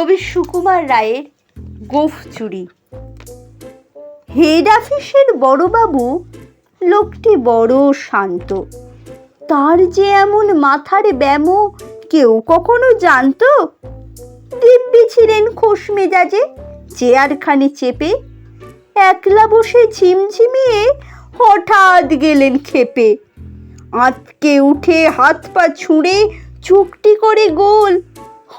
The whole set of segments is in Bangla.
কবি সুকুমার রায়ের গোফ চুরি। হেড অফিসের বড়বাবু লোকটি বড় শান্ত। তার যে এমন মাথার ব্যামো কেউ কখনো জানতো? দিব্যি ছিলেন খোশ মেজাজে, চেয়ারখানে চেপে, একলা বসে ঝিমঝিমিয়ে হঠাৎ গেলেন খেপে আঁতকে উঠে হাত পা ছুঁড়ে চুকটি করে গোল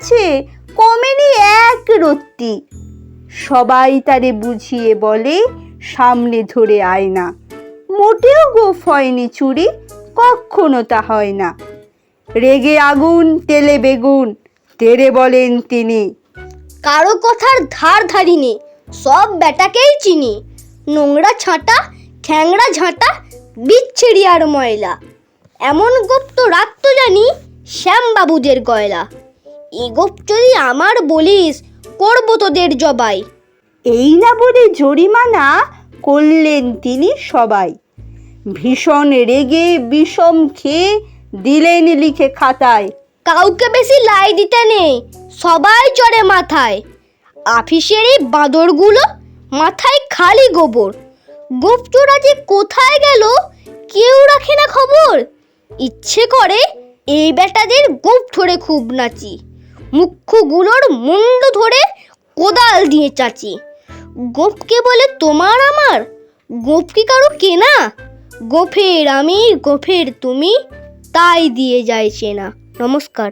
আছে কমেনি এক রত্তি। সবাই তারে বুঝিয়ে বলে, সামনে ধরে আয় না। মোটেও গোফ হয়নি চুরি, কখনো তা হয় না। রেগে আগুন, তেলে বেগুন, তেরে বলেন তিনি। কারও কথার ধার ধারিনি, সব বেটাকেই চিনি। নোংরা ছাঁটা, ঠ্যাংরা ঝাঁটা, বিচ্ছিরি আর ময়লা। এমন গুপ্ত রাখতো জানি, শ্যামবাবুদের গয়লা। এই গোপ যদি আমার বলিস করব তোদের জবাই। এই না বলে জরিমানা করলেন তিনি সবাই। ভীষণ রেগে বিষম খেয়ে দিলেন লিখে খাতায়। কাউকে বেশি লাই দিতে নেই সবাই চড়ে মাথায়। আফিসের এই বাঁদরগুলো মাথায় খালি গোবর। গোপচোরা যে কোথায় গেল কেউ রাখে না খবর। ইচ্ছে করে এই বেটাদের গোপ ধরে খুব নাচি। মুখ্যগুলোর মুন্ড ধরে কোদাল দিয়ে চাচি। গোপকে বলে, তোমার আমার? গোপ কি কারও কেনা? গোফের আমি গোফের তুমি? তাই দিয়ে যায় চেনা নমস্কার।